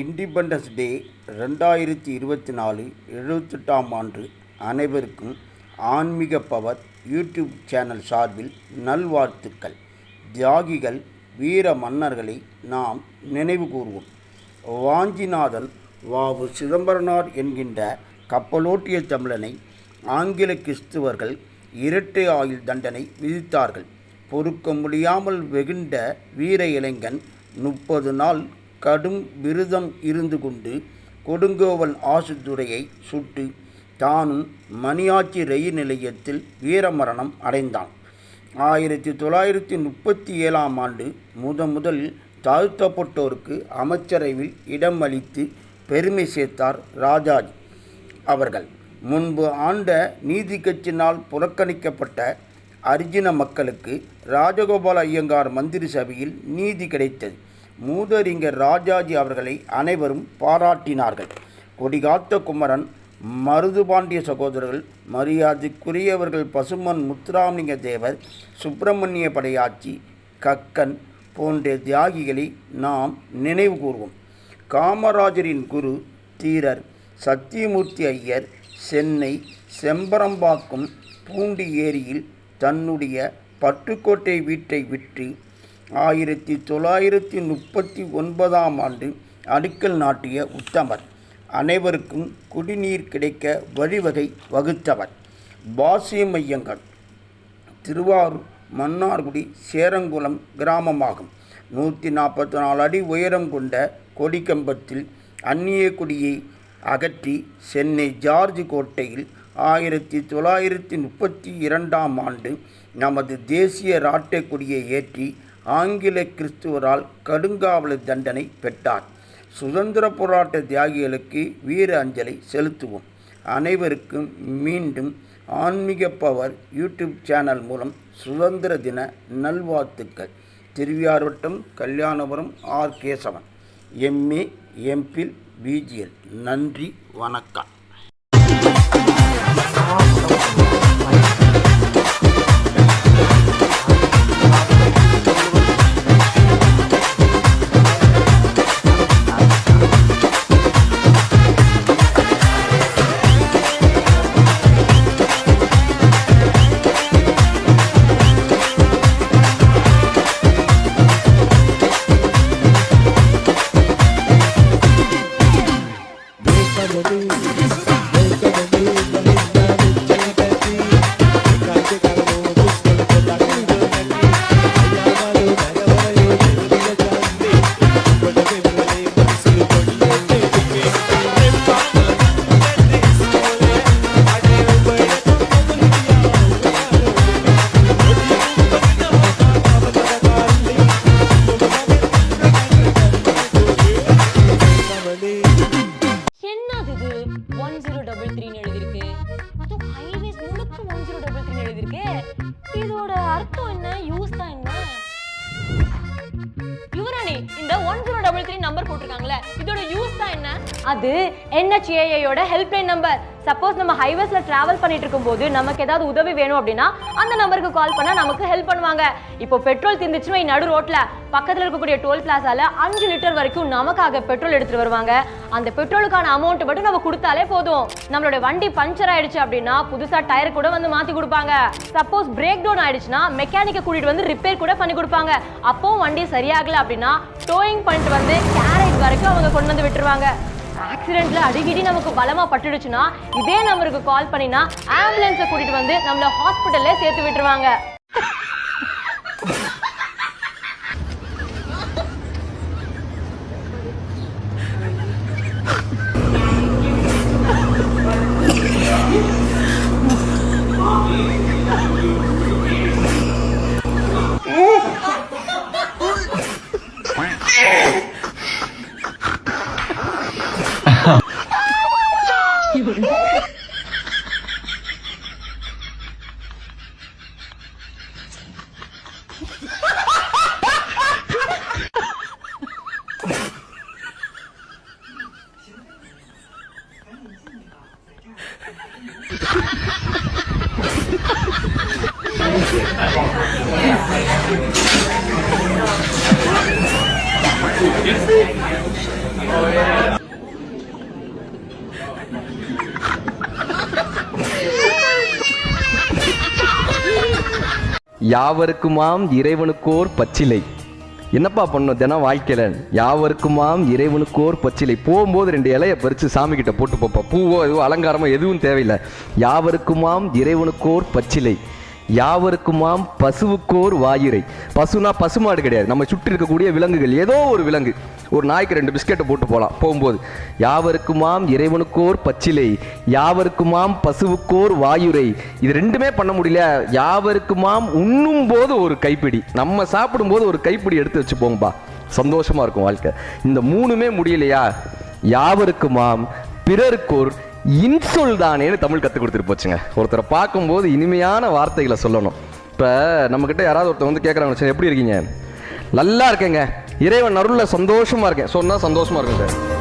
Independence day ரெண்டாயிரத்தி இருபத்தி நாலு எழுபத்தெட்டாம் ஆண்டு அனைவருக்கும் ஆன்மீக பவர் யூடியூப் சேனல் சார்பில் நல்வாழ்த்துக்கள். தியாகிகள் வீர மன்னர்களை நாம் நினைவு கூறுவோம் வாஞ்சிநாதன் வாவு சிதம்பரனார் என்கின்ற கப்பலோட்டிய தமிழனை ஆங்கில கிறிஸ்துவர்கள் இரட்டை ஆயுள் தண்டனை விதித்தார்கள். பொறுக்க முடியாமல் வெகுண்ட வீர இளைஞன் முப்பது நாள் கடும் விரதம் இருந்து கொண்டு கொடுங்கோவல் ஆசுத்துறையை சுட்டு தானும் மணியாச்சி ரயில் நிலையத்தில் வீரமரணம் அடைந்தான். ஆயிரத்தி தொள்ளாயிரத்தி முப்பத்தி ஏழாம் ஆண்டு முத முதலில் தாழ்த்தப்பட்டோருக்கு அமைச்சரவையில் இடம் அளித்து பெருமை சேர்த்தார் ராஜாஜி அவர்கள். முன்பு ஆண்ட நீதி கட்சியினால் புறக்கணிக்கப்பட்ட அரிஜின மக்களுக்கு ராஜகோபால ஐயங்கார் மந்திரி சபையில் நீதி கிடைத்தது. மூதறிஞர் ராஜாஜி அவர்களை அனைவரும் பாராட்டினார்கள். கொடிகாத்த குமரன் மருதுபாண்டிய சகோதரர்கள் மரியாதைக்குரியவர்கள் பசுமன் முத்துராமலிங்க தேவர் சுப்பிரமணிய படையாச்சி கக்கன் போன்ற தியாகிகளை நாம் நினைவு கூர்வோம். காமராஜரின் குரு தீரர் சத்தியமூர்த்தி ஐயர் சென்னை செம்பரம்பாக்கம் பூண்டி ஏரியில் தன்னுடைய பட்டுக்கோட்டை வீட்டை விற்று ஆயிரத்தி தொள்ளாயிரத்தி முப்பத்தி ஒன்பதாம் ஆண்டு அடிக்கல் நாட்டிய உத்தமர். அனைவருக்கும் குடிநீர் கிடைக்க வழிவகை வகுத்தவர். பாசிய மையங்கள். திருவாரூர் மன்னார்குடி சேரங்குளம் கிராமமாகும். நூற்றி நாற்பத்தி நாலு அடி உயரம் கொண்ட கொடிக்கம்பத்தில் அந்நிய குடியை அகற்றி சென்னை ஜார்ஜ் கோட்டையில் ஆயிரத்தி தொள்ளாயிரத்தி முப்பத்தி இரண்டாம் ஆண்டு நமது தேசிய ராட்டை கொடியை ஏற்றி ஆங்கில கிறிஸ்துவரால் கடுங்காவல தண்டனை பெற்றார். சுதந்திர போராட்ட தியாகிகளுக்கு வீர அஞ்சலி செலுத்துவோம். அனைவருக்கும் மீண்டும் ஆன்மீக பவர் யூடியூப் சேனல் மூலம் சுதந்திர தின நல்வாழ்த்துக்கள். Thiruviyarvattam Kalyanapuram R. Kesavan MA MPhil BGL நன்றி வணக்கம். இதோட அர்த்தம் என்ன? யூஸ் தான் என்ன? யுவராணி இந்த one zero double three number போட்டிருக்காங்களே இதோட யூஸ் தான் என்ன? அது என்ஹெச்ஏஐயோட ஹெல்ப்லைன் நம்பர் சப்போஸ் நம்ம ஹைவேஸ்ல டிராவல் பண்ணிட்டு இருக்கும்போது நமக்கு ஏதாவது உதவி வேணும் அப்படின்னா அந்த நம்பருக்கு கால் பண்ணா நமக்கு ஹெல்ப் பண்ணுவாங்க. இப்போ பெட்ரோல் தீர்ந்துச்சுன்னா நடு ரோட்ல பக்கத்துல இருக்கக்கூடிய டோல் பிளாசால அஞ்சு லிட்டர் வரைக்கும் நமக்காக பெட்ரோல் எடுத்துட்டு வருவாங்க. அந்த பெட்ரோலுக்கான அமௌண்ட் மட்டும் நம்ம கொடுத்தாலே போதும். நம்மளோட வண்டி பஞ்சர் ஆயிடுச்சு அப்படின்னா புதுசா டயர் கூட வந்து மாத்தி கொடுப்பாங்க. சப்போஸ் பிரேக் டவுன் ஆயிடுச்சுன்னா மெக்கானிக்கை கூட்டிட்டு வந்து ரிப்பேர் கூட பண்ணி கொடுப்பாங்க. அப்போ வண்டி சரியாகல அப்படின்னா டோயிங் பண்ணிட்டு வந்து கேரேஜ் வரைக்கும் அவங்க கொண்டு வந்து விட்டுருவாங்க. ஆக்சிடென்ட்ல அடிக்கடி நமக்கு பலமா பட்டுடுச்சுன்னா இதே நம்பருக்கு கால் பண்ணினா ஆம்புலன்ஸை கூட்டிட்டு வந்து நம்மள ஹாஸ்பிட்டல்ல சேர்த்து விட்டுருவாங்க. யாவருக்குமாம் இறைவனுக்கோர் பச்சிலை. என்னப்பா பண்ணும் தினம் வாழ்க்கையில? யாவருக்குமாம் இறைவனுக்கோர் பச்சிலை. போகும்போது ரெண்டு இலையை பறித்து சாமி கிட்ட போட்டு பார்ப்பா பூவோ எதுவும் அலங்காரமோ எதுவும் தேவையில்லை. யாவருக்குமாம் இறைவனுக்கோர் பச்சிலை. யாவருக்குமாம் பசுவுக்கோர் வாயிரை. பசுனா பசுமாடு கிடையாது. நம்ம சுற்றி இருக்கக்கூடிய விலங்குகள். ஏதோ ஒரு விலங்கு. ஒரு நாய்க்கு ரெண்டு பிஸ்கெட்டை போட்டு போகலாம் போகும்போது யாவருக்குமாம் இறைவனுக்கோர் பச்சிலை. யாவருக்குமாம் பசுவுக்கோர் வாயுரை. இது ரெண்டுமே பண்ண முடியல. யாவருக்குமாம் உண்ணும் போது ஒரு கைப்பிடி. நம்ம சாப்பிடும்போது ஒரு கைப்பிடி எடுத்து வச்சு போங்கப்பா இருக்கும் வாழ்க்கை. இந்த மூணுமே முடியலையா? யாவருக்குமாம் பிறருக்கோர் இன்சொல் தானேன்னு தமிழ் கற்றுக் கொடுத்துட்டு போச்சுங்க. ஒருத்தரை பார்க்கும்போது இனிமையான வார்த்தைகளை சொல்லணும். இப்போ நம்மக்கிட்ட யாராவது ஒருத்தர் வந்து கேட்குறாங்க சரி எப்படி இருக்கீங்க? நல்லா இருக்கேங்க. இறைவன் அருளில் சந்தோஷமாக இருக்கேன். சொன்னால் சந்தோஷமாக இருக்கும் சார்.